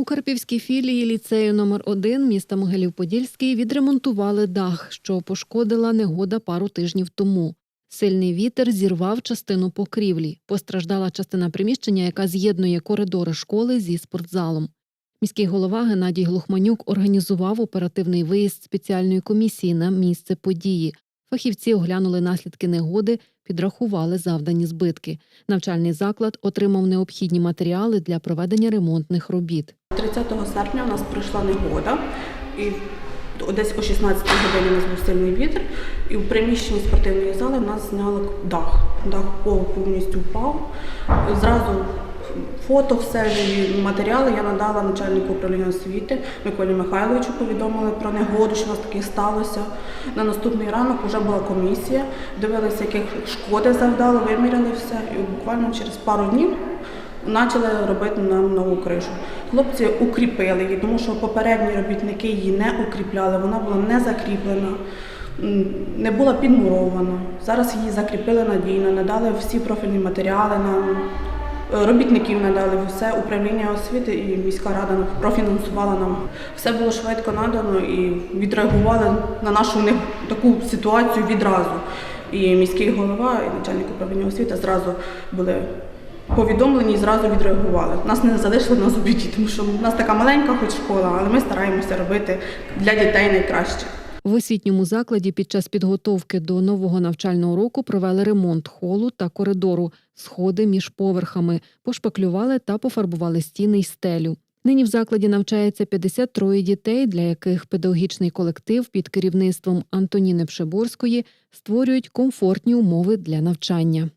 У Карпівській філії ліцею номер 1 міста Могилів-Подільський відремонтували дах, що пошкодила негода пару тижнів тому. Сильний вітер зірвав частину покрівлі. Постраждала частина приміщення, яка з'єднує коридори школи зі спортзалом. Міський голова Геннадій Глухманюк організував оперативний виїзд спеціальної комісії на місце події. Фахівці оглянули наслідки негоди, підрахували завдані збитки. Навчальний заклад отримав необхідні матеріали для проведення ремонтних робіт. 30 серпня у нас прийшла негода, і десь о 16 годині у нас був сильний вітер, і в приміщенні спортивної зали в нас зняли дах. Дах повністю впав. Зразу фото, все матеріали я надала начальнику управління освіти Миколі Михайловичу. Повідомили про негоду, що у нас таке сталося. На наступний ранок вже була комісія, дивилися, яких шкоди завдало, виміряли все. І буквально через пару днів почали робити нам нову кришу. Хлопці укріпили її, тому що попередні робітники її не укріпляли, вона була не закріплена, не була підмурована. Зараз її закріпили надійно, надали всі профільні матеріали нам. е, Робітників надали все управління освіти і міська рада профінансувала нам. Все було швидко надано і відреагували на нашу таку ситуацію відразу. І міський голова, і начальник управління освіти зразу були повідомлені і зразу відреагували. Нас не залишили на зубіді, тому що в нас така маленька хоч школа, але ми стараємося робити для дітей найкраще. В освітньому закладі під час підготовки до нового навчального року провели ремонт холу та коридору, сходи між поверхами, пошпаклювали та пофарбували стіни й стелю. Нині в закладі навчається 53 дітей, для яких педагогічний колектив під керівництвом Антоніни Пшеборської створюють комфортні умови для навчання.